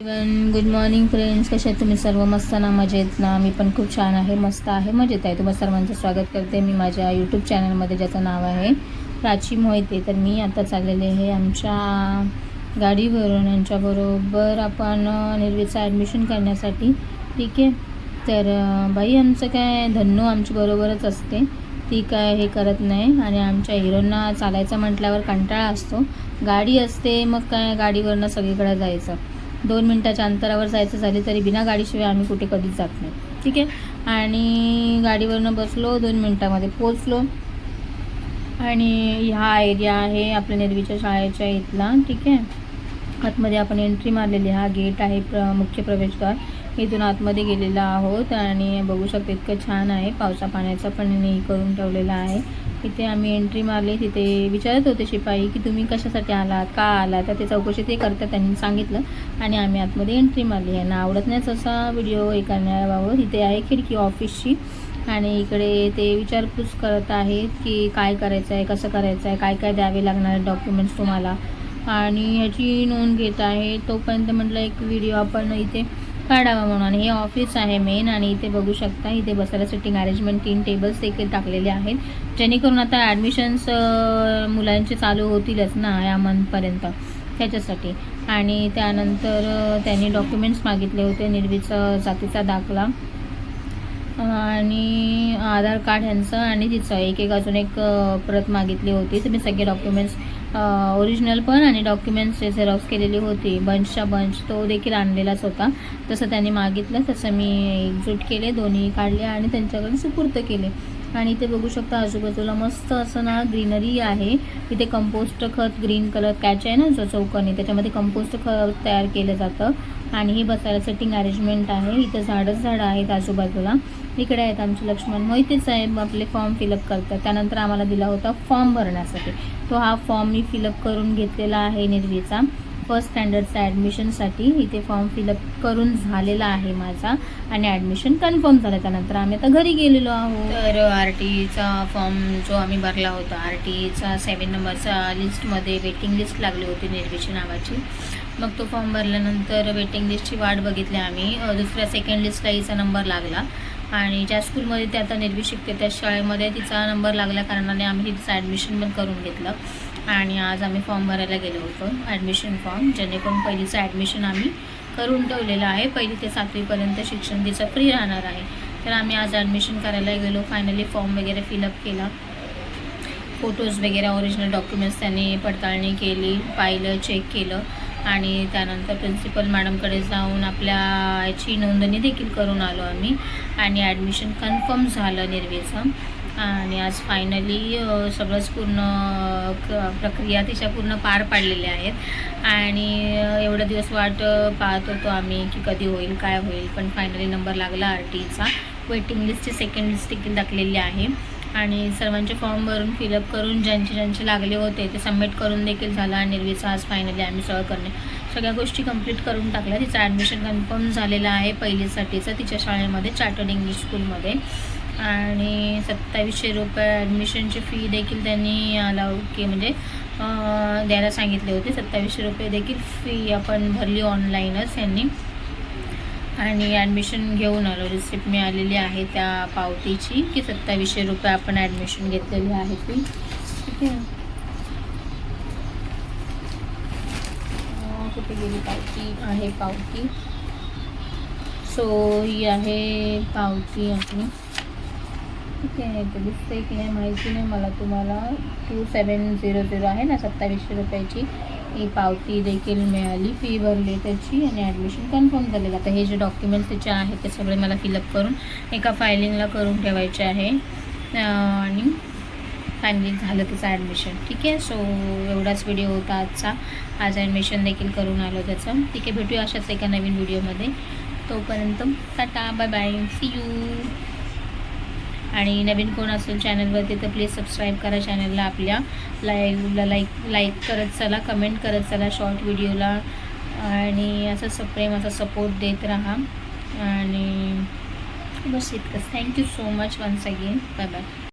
Even good morning friends कसे आहेत तुम्ही सर्व? मस्त ना? मजेत ना? मी पण खूप छान आहे. मस्त आहे. मजेत आहे. तुम्हाला सर्वांचं स्वागत करते मी माझ्या यूट्यूब चॅनलमध्ये ज्याचं नाव आहे प्राची मोहिते. तर मी आता चाललेले आहे आमच्या गाडीवरून. यांच्याबरोबर आपण निर्वीचं ॲडमिशन करण्यासाठी. ठीक आहे? तर बाई आमचं काय? धन्नू आमच्याबरोबरच असते. ती काय हे करत नाही. आणि आमच्या हिरोंना चालायचं म्हटल्यावर कंटाळा असतो. गाडी असते मग काय? गाडीवरनं सगळीकडे जायचं. दोन मिनटाच्या अंतरावर जायचं झाले तरी बिना गाडीशिवाय आम्ही कुठे कधीच जात नाही. ठीक आहे? आणि गाडीवरनं बसलो दोन मिनटामध्ये पोचलो आणि हा एरिया आहे आपल्या निर्वीच्या शाळेच्या इथला ठीक आहे? आतमध्ये आपण एंट्री मारलेली हा गेट आहे प्र मुख्य प्रवेशद्वार. इथून आतमध्ये गेलेला आहोत आणि बघू शकतो इतकं छान आहे. पावसा पाण्याचा पण करून ठेवलेला आहे. इथे आम्ही एंट्री मारली तिथे विचारत होते शिपाई की तुम्ही कशासाठी आलात का आलात? तर ते चौकशी ते करतात त्यांनी सांगितलं आणि आम्ही आतमध्ये एंट्री मारली. यांना आवडत नाहीच असा व्हिडिओ हे करण्याबाबत इथे आहे खिडकी ऑफिसची आणि इकडे ते विचारपूस करत आहेत की काय करायचं आहे कसं करायचं आहे काय काय द्यावे लागणार डॉक्युमेंट्स तुम्हाला. आणि ह्याची नोंद घेत आहे तोपर्यंत म्हटलं एक व्हिडिओ आपण इथे काढावा म्हणून. हे ऑफिस आहे मेन आणि इथे बघू शकता इथे बसायला सिटिंग अरेंजमेंट तीन टेबल्स देखील टाकलेले आहेत. जेणेकरून आता ॲडमिशन्स मुलांचे चालू होतीलच ना या मंथपर्यंत त्याच्यासाठी. आणि त्यानंतर त्यांनी डॉक्युमेंट्स मागितले होते निर्वीचा जातीचा दाखला. आणि आधार कार्ड ह्यांचं आणि तिचं. एक एक अजून एक प्रत मागितली होती. तर मी सगळे डॉक्युमेंट्स ओरिजिनल पण आणि डॉक्युमेंट्स जे झेरॉक्स केलेली होती. बंचच्या बंच तो देखील आणलेलाच होता. तसं त्यांनी मागितलं. तसं मी एकजूट केले. दोन्ही काढले आणि त्यांच्याकडे सुपूर्त केले. आणि इथे बघू शकता आजूबाजूला मस्त असं ना ग्रीनरी आहे. इथे कंपोस्ट खत ग्रीन कलर कॅच आहे ना जो चौकोनी. त्याच्यामध्ये कंपोस्ट खत तयार केलं जातं. आणि ही बसायला सेटिंग अरेंजमेंट आहे. इथं झाडच झाडं आहेत आजूबाजूला. इकडे आहेत आमचे लक्ष्मण. मोहिते साहेब आपले फॉर्म फिलअप करतात. त्यानंतर आम्हाला दिला होता फॉर्म भरण्यासाठी. तो हा फॉर्म मी फिलअप करून घेतलेला आहे निर्वीचा. फर्स्ट स्टँडर्डचा ॲडमिशनसाठी इथे फॉर्म फिलअप करून झालेला आहे माझा आणि ॲडमिशन कन्फर्म झालं. त्यानंतर आम्ही आता घरी गेलेलो आहोत. तर आर टीचा फॉर्म जो आम्ही भरला होता आर टीचा सेवन नंबरचा लिस्टमध्ये वेटिंग लिस्ट लागली होती निर्वीची नावाची. मग तो फॉर्म भरल्यानंतर वेटिंग लिस्टची वाट बघितली आम्ही. दुसऱ्या सेकंड लिस्टला हिचा नंबर लागला. आणि ज्या स्कूलमध्ये ते आता निर्वी शिकते त्या शाळेमध्ये तिचा नंबर लागल्या कारणाने आम्ही तिचं ॲडमिशन पण करून घेतलं. आणि आज आम्ही फॉर्म भरायला गेलो होतो ॲडमिशन फॉर्म जेणेकरून पहिलीचं ॲडमिशन आम्ही करून ठेवलेलं आहे. पहिली ते सातवीपर्यंत शिक्षण तिचं फ्री राहणार आहे. तर आम्ही आज ॲडमिशन करायला गेलो फायनली फॉर्म वगैरे फिलअप केला. फोटोज वगैरे ओरिजिनल डॉक्युमेंट्स त्यांनी पडताळणी केली पाहिलं चेक केलं. आणि त्यानंतर प्रिन्सिपल मॅडमकडे जाऊन आपल्या याची नोंदणी देखील करून आलो आम्ही आणि ॲडमिशन कन्फर्म झालं निर्वेचं आणि आज फायनली सगळंच पूर्ण क- प्रक्रिया तिच्या पूर्ण पार पाडलेल्या आहेत. आणि एवढा दिवस वाट पाहत होतो आम्ही की कधी होईल काय होईल पण फायनली नंबर लागला आर टीचा. वेटिंग लिस्टची सेकंड लिस्ट देखील दाखलेली आहे. आणि सर्वांचे फॉर्म भरून फिलअप करून ज्यांचे ज्यांचे लागले होते ते सबमिट करून देखील झालं आणि निर्वीचा आज फायनली आम्ही सगळं करणे सगळ्या गोष्टी कंप्लीट करून टाकल्या. तिचं ॲडमिशन कन्फर्म झालेलं आहे पहिलीसाठीचं तिच्या शाळेमध्ये चार्टर्ड इंग्लिश स्कूलमध्ये आणि सत्तावीसशे रुपये ॲडमिशनची फी देखील त्यांनी अलाउड की म्हणजे द्यायला सांगितले होते. सत्तावीसशे रुपये देखील फी आपण भरली ऑनलाईनच यांनी. आणि ॲडमिशन घेऊन आलो. रिसिप्ट मिळालेली आहे त्या पावतीची. की सत्तावीसशे रुपये आपण ॲडमिशन घेतलेली आहे ती. ठीक आहे. कुठे गेली पावती? आहे पावती. सो ही आहे पावती आपली. ठीक आहे. ते दिसतंय की नाही माहिती नाही. मला तुम्हाला टू सेवन झिरो झिरो आहे ना सत्तावीसशे रुपयाची. ही पावती देखील मिळाली फी भरली त्याची आणि ॲडमिशन कन्फर्म झालेलं. आता हे जे डॉक्युमेंट्स त्याचे आहेत ते सगळे मला फिलअप करून एका फायलिंगला करून ठेवायचे आहे. आणि फायनली झालं त्याचं ॲडमिशन ठीक आहे? सो एवढाच व्हिडिओ होता आजचा. आज ॲडमिशन देखील करून आलो त्याचं. ठीक आहे? भेटूया अशाच एका नवीन व्हिडिओमध्ये तोपर्यंत tata bye bye see you आणि नवीन कोण असेल चॅनलवरती तर प्लीज सबस्क्राईब करा चॅनलला आपल्या लाईव्हला लाईक लाईक करत चला कमेंट करत चला शॉर्ट व्हिडिओला आणि असं सप्रेम असा सपोर्ट देत राहा. आणि बस इतकंच. Thank you so much once again bye bye